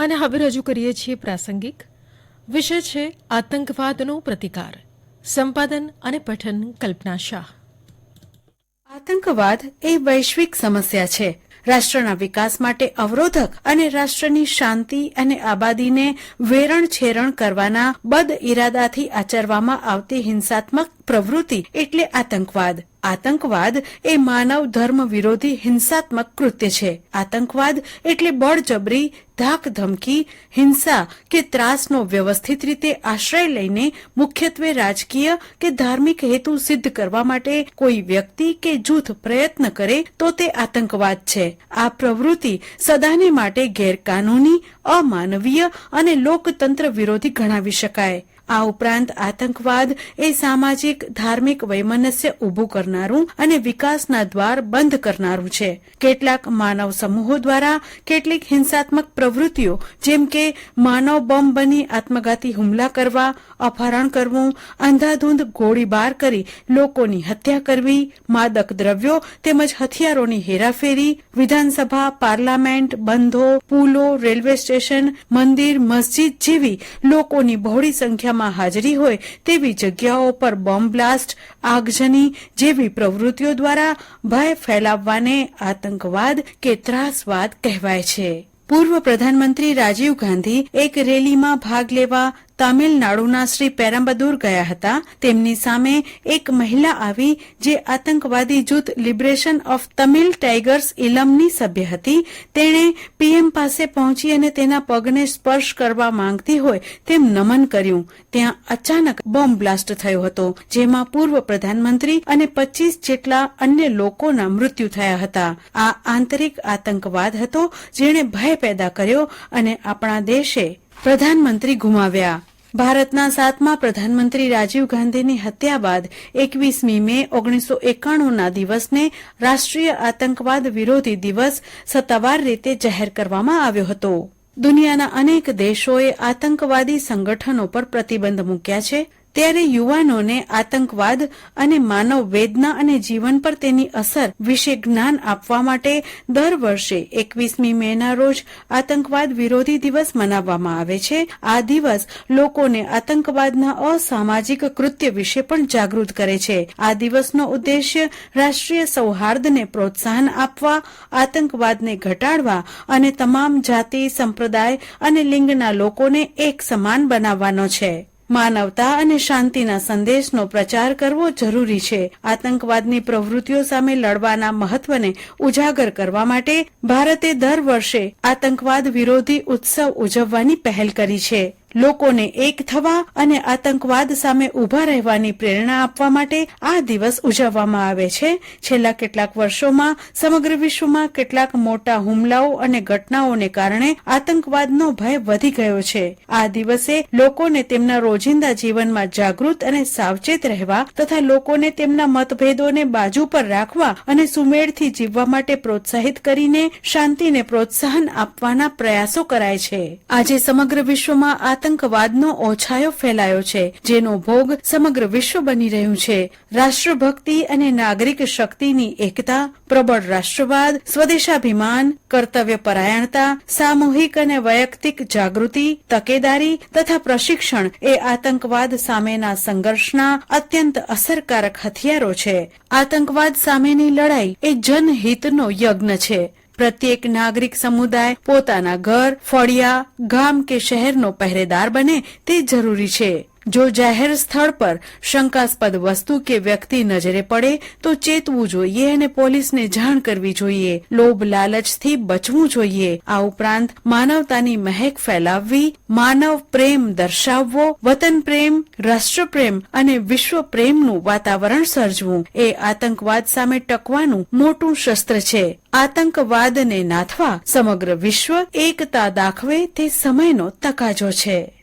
અને હવે રજૂ કરીએ છીએ પ્રાસંગિક. વિષય છે આતંકવાદનો પ્રતિકાર, સંપાદન અને પઠન કલ્પના શાહ. આતંકવાદ એ વૈશ્વિક સમસ્યા છે. રાષ્ટ્રના વિકાસ માટે અવરોધક અને રાષ્ટ્રની શાંતિ અને આબાદીને વેરણ છેરણ કરવાના બદ ઇરાદાથી આચરવામાં આવતી હિંસાત્મક પ્રવૃત્તિ એટલે આતંકવાદ. આતંકવાદ એ માનવ ધર્મ વિરોધી હિંસાત્મક કૃત્ય છે. આતંકવાદ એટલે બળજબરી ધાક ધમકી હિંસા કે ત્રાસનો વ્યવસ્થિત રીતે આશ્રય લઈને મુખ્યત્વે રાજકીય કે ધાર્મિક હેતુ સિદ્ધ કરવા માટે કોઈ વ્યક્તિ કે જૂથ પ્રયત્ન કરે તો તે આતંકવાદ છે. આ પ્રવૃત્તિ સદાને માટે ગેરકાનૂની, અમાનવીય અને લોકતંત્ર વિરોધી ગણાવી શકાય. આ ઉપરાંત આતંકવાદ એ સામાજિક, ધાર્મિક વૈમનસ્ય ઊભું કરનારું અને વિકાસના દ્વાર બંધ કરનારું છે. કેટલાક માનવ સમૂહો દ્વારા કેટલીક હિંસાત્મક પ્રવૃત્તિઓ, જેમ કે માનવ બોમ્બ બની આત્મઘાતી હુમલા કરવા, અપહરણ કરવું, અંધાધૂંધ ગોળીબાર કરી લોકોની હત્યા કરવી, માદક દ્રવ્યો તેમજ હથિયારોની હેરાફેરી, વિધાનસભા, પાર્લામેન્ટ, બંધો, પુલો, રેલવે સ્ટેશન, મંદિર, મસ્જિદ જેવી લોકોની બહોળી સંખ્યામાં હાજરી હોય તેવી જગ્યાઓ પર બોમ્બ બ્લાસ્ટ, આગજની જેવી પ્રવૃત્તિઓ દ્વારા ભય ફેલાવવાને આતંકવાદ કે ત્રાસવાદ કહેવાય છે. પૂર્વ પ્રધાનમંત્રી રાજીવ ગાંધી એક રેલીમાં ભાગ લેવા તામિલનાડુના શ્રી પેરામ્બદુર ગયા હતા. તેમની સામે એક મહિલા આવી જે આતંકવાદી જૂથ લિબરેશન ઓફ તમિલ ટાઇગર્સ ઇલમની સભ્ય હતી. તેણે પીએમ પાસે પહોંચી અને તેના પગને સ્પર્શ કરવા માંગતી હોય તેમ નમન કર્યું. ત્યાં અચાનક બોમ્બ બ્લાસ્ટ થયો હતો, જેમાં પૂર્વ પ્રધાનમંત્રી અને પચીસ જેટલા અન્ય લોકોના મૃત્યુ થયા હતા. આ આંતરિક આતંકવાદ હતો જેણે ભય પેદા કર્યો અને આપણા દેશે પ્રધાનમંત્રી ગુમાવ્યા. ભારતના સાતમા પ્રધાનમંત્રી રાજીવ ગાંધીની હત્યા બાદ એકવીસમી મે ઓગણીસો એકાણુંના દિવસને રાષ્ટ્રીય આતંકવાદ વિરોધી દિવસ સત્તાવાર રીતે જાહેર કરવામાં આવ્યો હતો. દુનિયાના અનેક દેશોએ આતંકવાદી સંગઠનો પર પ્રતિબંધ મૂક્યા છે. ત્યારે યુવાનોને આતંકવાદ અને માનવ વેદના અને જીવન પર તેની અસર વિશે જ્ઞાન આપવા માટે દર વર્ષે એકવીસમી મેના રોજ આતંકવાદ વિરોધી દિવસ મનાવવામાં આવે છે. આ દિવસ લોકોને આતંકવાદના અસામાજિક કૃત્ય વિશે પણ જાગૃત કરે છે. આ દિવસનો ઉદ્દેશ્ય રાષ્ટ્રીય સૌહાર્દને પ્રોત્સાહન આપવા, આતંકવાદને ઘટાડવા અને તમામ જાતિ, સંપ્રદાય અને લિંગના લોકોને એક સમાન બનાવવાનો છે. માનવતા અને શાંતિના સંદેશનો પ્રચાર કરવો જરૂરી છે. આતંકવાદની પ્રવૃત્તિઓ સામે લડવાના મહત્વને ઉજાગર કરવા માટે ભારતે દર વર્ષે આતંકવાદ વિરોધી ઉત્સવ ઉજવવાની પહેલ કરી છે. લોકોને એક થવા અને આતંકવાદ સામે ઊભા રહેવાની પ્રેરણા આપવા માટે આ દિવસ ઉજવવામાં આવે છે. છેલ્લા કેટલાક વર્ષોમાં સમગ્ર વિશ્વમાં કેટલાક મોટા હુમલાઓ અને ઘટનાઓને કારણે આતંકવાદનો ભય વધી ગયો છે. આ દિવસે લોકોને તેમના રોજિંદા જીવનમાં જાગૃત અને સાવચેત રહેવા તથા લોકોને તેમના મતભેદોને બાજુ પર રાખવા અને સુમેળથી જીવવા માટે પ્રોત્સાહિત કરીને શાંતિને પ્રોત્સાહન આપવાના પ્રયાસો કરાય છે. આજે સમગ્ર વિશ્વમાં આતંકવાદનો ઓછાયો ફેલાયો છે, જેનો ભોગ સમગ્ર વિશ્વ બની રહ્યું છે. રાષ્ટ્રભક્તિ અને નાગરિક શક્તિની એકતા, પ્રબળ રાષ્ટ્રવાદ, સ્વદેશાભિમાન, કર્તવ્ય પરાયણતા, સામૂહિક અને વૈયક્તિક જાગૃતિ, તકેદારી તથા પ્રશિક્ષણ એ આતંકવાદ સામેના સંઘર્ષના અત્યંત અસરકારક હથિયારો છે. આતંકવાદ સામેની લડાઈ એ જનહિતનો યજ્ઞ છે. પ્રત્યેક નાગરિક સમુદાય પોતાના ઘર ફળિયા ગામ કે શહેરનો પહેરેદાર બને તે જરૂરી છે. જો જાહેર સ્થળ પર શંકાસ્પદ વસ્તુ કે વ્યક્તિ નજરે પડે, તો ચેતવું જોઈએ અને પોલીસને જાણ કરવી જોઈએ. લોભ લાલચથી બચવું જોઈએ. આ ઉપરાંત માનવતાની મહેક ફેલાવવી, માનવ પ્રેમ દર્શાવવો, વતન પ્રેમ રાષ્ટ્રપ્રેમ અને વિશ્વ પ્રેમનું વાતાવરણ સર્જવું. એ આતંકવાદ સામે ટકવાનું મોટું શસ્ત્ર છે. આતંકવાદને નાથવા સમગ્ર વિશ્વ એકતા દાખવે તે સમયનો તકાજો છે.